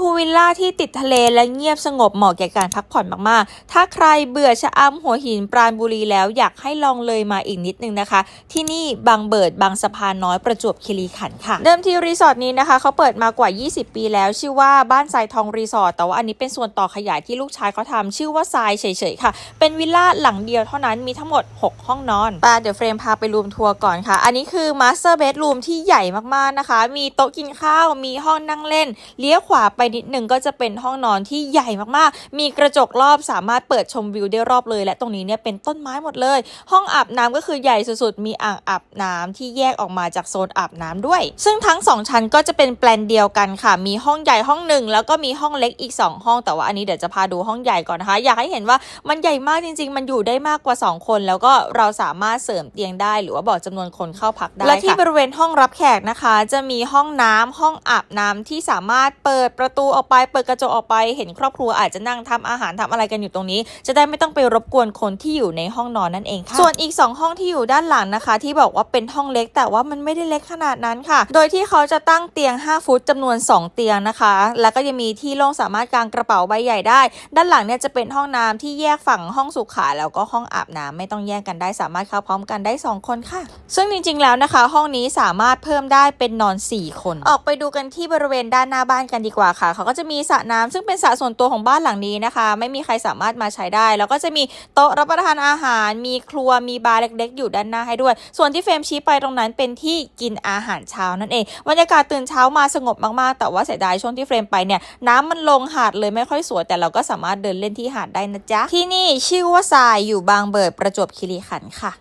พูลวิลล่าที่ติดทะเลและเงียบสงบเหมาะแก่การพักผ่อนมากๆ ถ้าใครเบื่อชะอำหัวหินปราณบุรีแล้วอยากให้ลองเลยมาอีกนิดนึงนะคะ ที่นี่บางเบิดบางสะพานน้อยประจวบคีรีขันธ์ค่ะ เดิมทีรีสอร์ทนี้นะคะเขาเปิดมากว่า 20 ปีแล้ว ชื่อว่าบ้านทรายทองรีสอร์ทแต่ว่าอันนี้เป็นส่วนต่อขยายที่ลูกชายเขาทำชื่อว่าทรายเฉยๆค่ะ เป็นวิลล่าหลังเดียวเท่านั้นมีทั้งหมด 6 ห้องนอนปาเดี๋ยวเฟรมพาไปรูมทัวร์ก่อนค่ะ อันนี้คือมาสเตอร์เบดรูมที่ใหญ่มากๆนะคะ มีโต๊ะกินข้าวมีห้องนั่งเล่น เลี้ยวขวาไปนิดหนึ่งก็จะเป็นห้องนอนที่ใหญ่มากๆ มีกระจกรอบสามารถเปิดชมวิวได้รอบเลย และตรงนี้เนี่ยเป็นต้นไม้หมดเลย ห้องอาบน้ำก็คือใหญ่สุดๆ มีอ่างอาบน้ำที่แยกออกมาจากโซนอาบน้ำด้วย ซึ่งทั้งสองชั้นก็จะเป็นแปลนเดียวกันค่ะ มีห้องใหญ่ห้องหนึ่งแล้วก็มีห้องเล็กอีก 2 ห้อง แต่ว่าอันนี้เดี๋ยวจะพาดูห้องใหญ่ก่อนนะคะ อยากให้เห็นว่ามันใหญ่มากจริง ๆ มันอยู่ได้มากกว่า 2 คน แล้วก็เราสามารถเสริมเตียงได้ หรือว่าบอกจำนวนคนเข้าพักได้และที่บริเวณห้องรับแขกนะคะ จะมีห้องน้ำห้องอาบน้ำที่สามารถเปิดประตูออกไป เปิดกระจกออกไป เห็นครอบครัวอาจจะนั่งทำอาหารทำอะไรกันอยู่ตรงนี้ จะได้ไม่ต้องไปรบกวนคนที่อยู่ในห้องนอนนั่นเองค่ะ ส่วนอีก 2 ห้องที่อยู่ด้านหลังนะคะ ที่บอกว่าเป็นห้องเล็ก แต่ว่ามันไม่ได้เล็กขนาดนั้นค่ะ โดยที่เขาจะตั้งเตียง 5 ฟุตจำนวน 2 เตียงนะคะ แล้วก็ยังมีที่โล่งสามารถกางกระเป๋าใบใหญ่ได้ ด้านหลังเนี่ยจะเป็นห้องน้ำที่แยกฝั่งห้องสุขาแล้วก็ห้องอาบน้ำไม่ต้องแยกกันได้สามารถเข้าพร้อมกันได้ 2 คนค่ะ ซึ่งจริงๆแล้วนะคะ ห้องนี้สามารถเพิ่มได้เป็นนอน 4 คน ออกไปดูกันที่บริเวณด้านหน้าบ้านกันดีกว่าค่ะเขาก็จะมีสระน้ำซึ่งเป็นสระส่วนตัวของบ้านหลังนี้นะคะ ไม่มีใครสามารถมาใช้ได้ แล้วก็จะมีโต๊ะรับประทานอาหาร มีครัวมีบาร์เล็ก ๆ อยู่ด้านหน้าให้ด้วย ส่วนที่เฟรมชี้ไปตรงนั้นเป็นที่กินอาหารเช้านั่นเองบรรยากาศตื่นเช้ามาสงบมากๆ แต่ว่าเสียดายช่วงที่เฟรมไปเนี่ยน้ำมันลงหาดเลยไม่ค่อยสวยแต่เราก็สามารถเดินเล่นที่หาดได้นะจ๊ะที่นี่ชื่อว่าทรายอยู่บางเบิดประจวบคีรีขันธ์ค่ะ